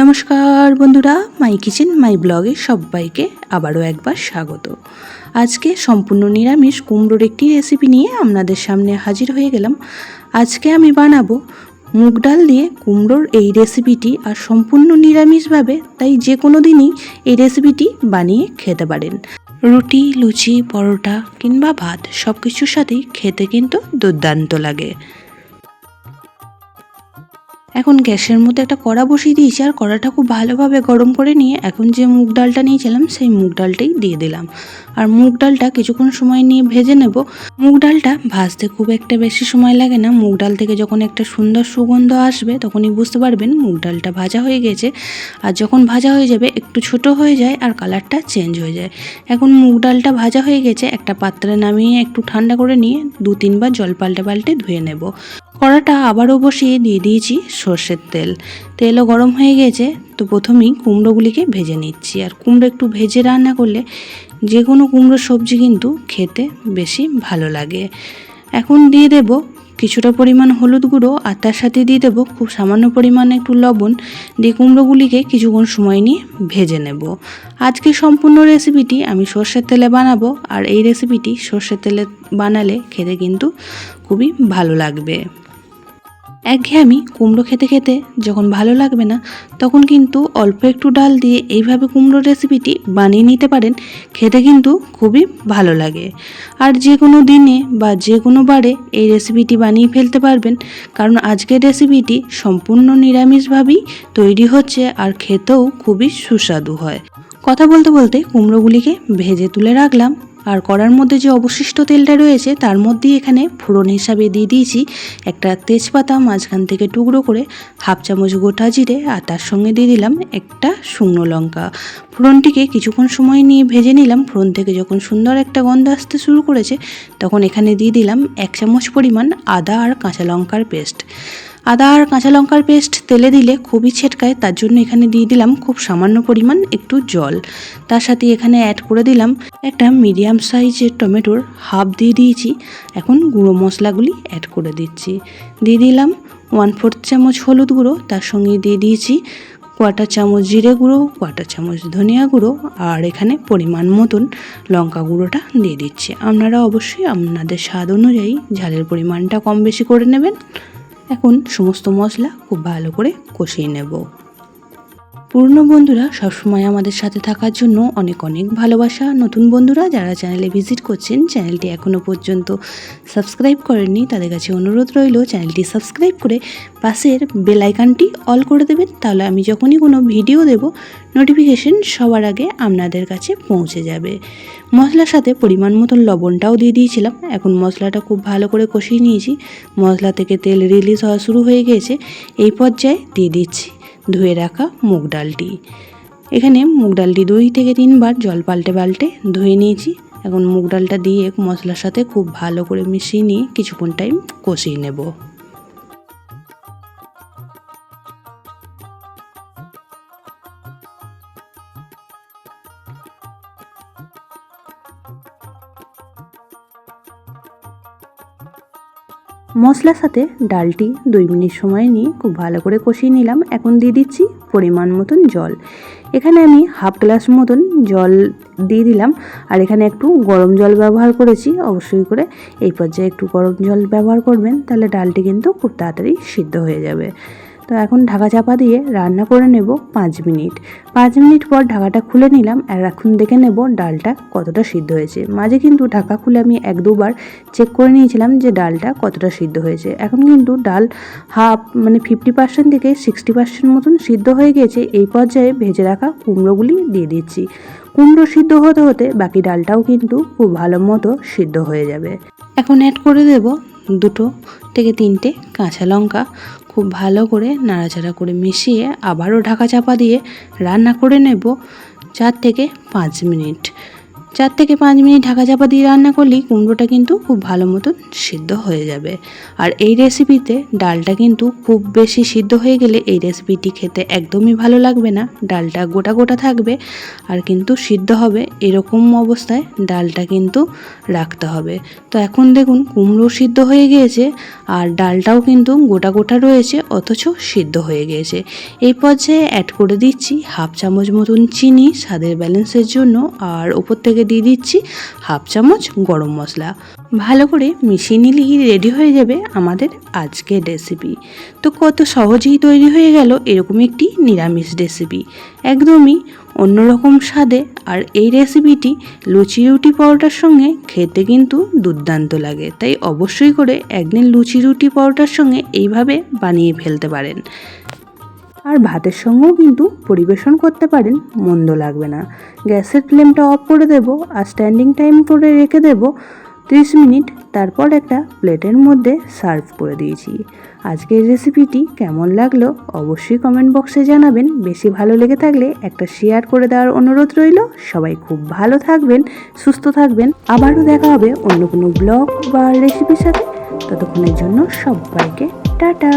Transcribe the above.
নমস্কার বন্ধুরা, মাই কিচেন, মাই ব্লগে সবাইকে আবারও একবার স্বাগত। আজকে সম্পূর্ণ নিরামিষ কুমড়োর একটি রেসিপি নিয়ে আপনাদের সামনে হাজির হয়ে গেলাম। আজকে আমি বানাবো মুগ ডাল দিয়ে কুমড়োর এই রেসিপিটি আর সম্পূর্ণ নিরামিষভাবে, তাই যে কোনো দিনই এই রেসিপিটি বানিয়ে খেতে পারেন। রুটি, লুচি, পরোটা কিংবা ভাত সব কিছুর সাথেই খেতে কিন্তু দুর্দান্ত লাগে। এখন গ্যাসের মধ্যে একটা কড়া বসিয়ে দিয়েছি আর কড়াটা খুব ভালোভাবে গরম করে নিয়ে এখন যে মুগ ডালটা নিয়েছিলাম, সেই মুগ ডালটাই দিয়ে দিলাম। আর মুগ ডালটা কিছুক্ষণ সময় নিয়ে ভেজে নেব। মুগ ডালটা ভাজতে খুব একটা বেশি সময় লাগে না। মুগ ডাল থেকে যখন একটা সুন্দর সুগন্ধ আসবে, তখনই বুঝতে পারবেন মুগ ডালটা ভাজা হয়ে গেছে। আর যখন ভাজা হয়ে যাবে, একটু ছোট হয়ে যায় আর কালারটা চেঞ্জ হয়ে যায়। এখন মুগ ডালটা ভাজা হয়ে গেছে, একটা পাত্রে নামিয়ে একটু ঠান্ডা করে নিয়ে দু তিনবার জল পাল্টে পাল্টে ধুয়ে নেব। কড়াটা আবারও বসিয়ে দিয়ে দিয়েছি সর্ষের তেল। তেলও গরম হয়ে গেছে, তো প্রথমেই কুমড়োগুলিকে ভেজে নিচ্ছি। আর কুমড়ো একটু ভেজে রান্না করলে যে কোনো কুমড়ো সবজি কিন্তু খেতে বেশি ভালো লাগে। এখন দিয়ে দেব কিছুটা পরিমাণ হলুদ গুঁড়ো আর তার সাথে দিয়ে দেবো খুব সামান্য পরিমাণে একটু লবণ। দিয়ে কুমড়োগুলিকে কিছুক্ষণ সময় নিয়ে ভেজে নেব। আজকে সম্পূর্ণ রেসিপিটি আমি সর্ষের তেলে বানাবো আর এই রেসিপিটি সর্ষের তেলে বানালে খেতে কিন্তু খুবই ভালো লাগবে। একঘেয়েমি কুমড়ো খেতে খেতে যখন ভালো লাগবে না, তখন কিন্তু অল্প একটু ডাল দিয়ে এইভাবে কুমড়ো রেসিপিটি বানিয়ে নিতে পারেন। খেতে কিন্তু খুবই ভালো লাগে। আর যে কোনো দিনে বা যে কোনো বারে এই রেসিপিটি বানিয়ে ফেলতে পারবেন, কারণ আজকের রেসিপিটি সম্পূর্ণ নিরামিষভাবেই তৈরি হচ্ছে আর খেতেও খুবই সুস্বাদু হয়। কথা বলতে বলতে কুমড়োগুলিকে ভেজে তুলে রাখলাম। আর কড়ার মধ্যে যে অবশিষ্ট তেলটা রয়েছে, তার মধ্যেই এখানে ফোড়ন হিসাবে দিয়ে দিয়েছি একটা তেজপাতা, মাঝখান থেকে টুকরো করে হাফ চামচ গোটা জিরে আর তার সঙ্গে দিয়ে দিলাম একটা শুকনো লঙ্কা। ফোড়নটিকে কিছুক্ষণ সময় নিয়ে ভেজে নিলাম। ফোড়ন থেকে যখন সুন্দর একটা গন্ধ আসতে শুরু করেছে, তখন এখানে দিয়ে দিলাম এক চামচ পরিমাণ আদা আর কাঁচা লঙ্কার পেস্ট। আদা আর কাঁচা লঙ্কার পেস্ট তেলে দিলে খুবই ছেটকায়, তার জন্য এখানে দিয়ে দিলাম খুব সামান্য পরিমাণ একটু জল। তার সাথে এখানে অ্যাড করে দিলাম একটা মিডিয়াম সাইজের টমেটোর হাফ দিয়ে দিয়েছি। এখন গুঁড়ো মশলাগুলি অ্যাড করে দিচ্ছি। দিয়ে দিলাম ওয়ান ফোর্থ চামচ হলুদ গুঁড়ো, তার সঙ্গে দিয়ে দিয়েছি কোয়াটার চামচ জিরে গুঁড়ো কোয়াটার চামচ ধনিয়া গুঁড়ো আর এখানে পরিমাণ মতন লঙ্কা গুঁড়োটা দিয়ে দিচ্ছি। আপনারা অবশ্যই আপনাদের স্বাদ অনুযায়ী ঝালের পরিমাণটা কম বেশি করে নেবেন। এখন সমস্ত মশলা খুব ভালো করে কষিয়ে নেব। পুরনো বন্ধুরা সবসময় আমাদের সাথে থাকার জন্য অনেক অনেক ভালোবাসা। নতুন বন্ধুরা যারা চ্যানেলে ভিজিট করছেন চ্যানেলটি এখনও পর্যন্ত সাবস্ক্রাইব করেননি, তাদের কাছে অনুরোধ রইল চ্যানেলটি সাবস্ক্রাইব করে পাশের বেল আইকনটি অল করে দেবেন। তাহলে আমি যখনই কোনো ভিডিও দেব নোটিফিকেশন সবার আগে আপনাদের কাছে পৌঁছে যাবে। মশলার সাথে পরিমাণ মতন লবণটাও দিয়ে দিয়েছিলাম। এখন মশলাটা খুব ভালো করে কষিয়ে নিয়েছি। মশলা থেকে তেল রিলিজ হওয়া শুরু হয়ে গিয়েছে এই পর্যায়ে দিয়ে দিচ্ছি। ধুয়ে রাখা মুগ ডালটি। এখানে মুগ ডালটি দুই থেকে তিনবার জল পাল্টে পাল্টে ধুয়ে নিয়েছি। এখন মুগ ডালটা দিয়ে মশলার সাথে খুব ভালো করে মিশিয়ে নিয়ে কিছুক্ষণ টাইম কষিয়ে নেব। মশলার সাথে ডালটি দুই মিনিট সময় নিয়ে খুব ভালো করে কষিয়ে নিলাম। এখন দিয়ে দিচ্ছি পরিমাণ মতন জল। এখানে আমি হাফ গ্লাস মতন জল দিয়ে দিলাম। আর এখানে একটু গরম জল ব্যবহার করেছি। অবশ্যই করে এই পর্যায়ে একটু গরম জল ব্যবহার করবেন, তাহলে ডালটি কিন্তু খুব তাড়াতাড়ি সিদ্ধ হয়ে যাবে। তো এখন ঢাকা চাপা দিয়ে রান্না করে নেব পাঁচ মিনিট। পাঁচ মিনিট পর ঢাকাটা খুলে নিলাম, আর এখন দেখে নেব ডালটা কতটা সিদ্ধ হয়েছে। মাঝে কিন্তু ঢাকা খুলে আমি এক দুবার চেক করে নিয়েছিলাম যে ডালটা কতটা সিদ্ধ হয়েছে। এখন কিন্তু ডাল হাফ মানে ফিফটি পার্সেন্ট থেকে সিক্সটি পার্সেন্ট মতন সিদ্ধ হয়ে গেছে। এই পর্যায়ে ভেজে রাখা কুমড়োগুলি দিয়ে দিচ্ছি। কুমড়ো সিদ্ধ হতে হতে বাকি ডালটাও কিন্তু খুব ভালো মতো সিদ্ধ হয়ে যাবে। এখন অ্যাড করে দেব দুটো থেকে তিনটে কাঁচা লঙ্কা খুব ভালো করে নাড়াচাড়া করে মিশিয়ে আবারও ঢাকা চাপা দিয়ে রান্না করে নেব চার থেকে পাঁচ মিনিট। চার থেকে পাঁচ মিনিট ঢাকা চাপা দিয়ে রান্না করলেই কুমড়োটা কিন্তু খুব ভালো মতন সিদ্ধ হয়ে যাবে। আর এই রেসিপিতে ডালটা কিন্তু খুব বেশি সিদ্ধ হয়ে গেলে এই রেসিপিটি খেতে একদমই ভালো লাগবে না। ডালটা গোটা গোটা থাকবে আর কিন্তু সিদ্ধ হবে এরকম অবস্থায় ডালটা কিন্তু রাখতে হবে। তো এখন দেখুন কুমড়ো সিদ্ধ হয়ে গিয়েছে আর ডালটাও কিন্তু গোটা গোটা রয়েছে অথচ সিদ্ধ হয়ে গিয়েছে। এই পর্যায়ে অ্যাড করে দিচ্ছি হাফ চামচ মতন চিনি স্বাদের ব্যালেন্সের জন্য আর ওপর থেকে দিয়ে দিচ্ছি হাফ চামচ গরম মশলা। ভালো করে মিশিয়ে নিলেই রেডি হয়ে যাবে আমাদের আজকের রেসিপি তো কত সহজেই তৈরি হয়ে গেল এরকম একটি নিরামিষ রেসিপি একদমই অন্যরকম স্বাদে আর এই রেসিপিটি লুচি রুটি পরোটার সঙ্গে খেতে কিন্তু দুর্দান্ত লাগে। তাই অবশ্যই করে একদিন লুচি রুটি পরোটার সঙ্গে এইভাবে বানিয়ে ফেলতে পারেন। আর ভাতের সঙ্গেও কিন্তু পরিবেশন করতে পারেন, মন্দ লাগবে না। গ্যাসের ফ্লেমটা অফ করে দেব আর স্ট্যান্ডিং টাইম করে রেখে দেব ত্রিশ মিনিট। তারপর একটা প্লেটের মধ্যে সার্ভ করে দিয়েছি। আজকের রেসিপিটি কেমন লাগল অবশ্যই কমেন্ট বক্সে জানাবেন। বেশি ভালো লেগে থাকলে একটা শেয়ার করে দেওয়ার অনুরোধ রইল। সবাই খুব ভালো থাকবেন, সুস্থ থাকবেন। আবারও দেখা হবে অন্য কোনো ব্লগ বা রেসিপির সাথে। ততক্ষণের জন্য সবাইকে টাটা।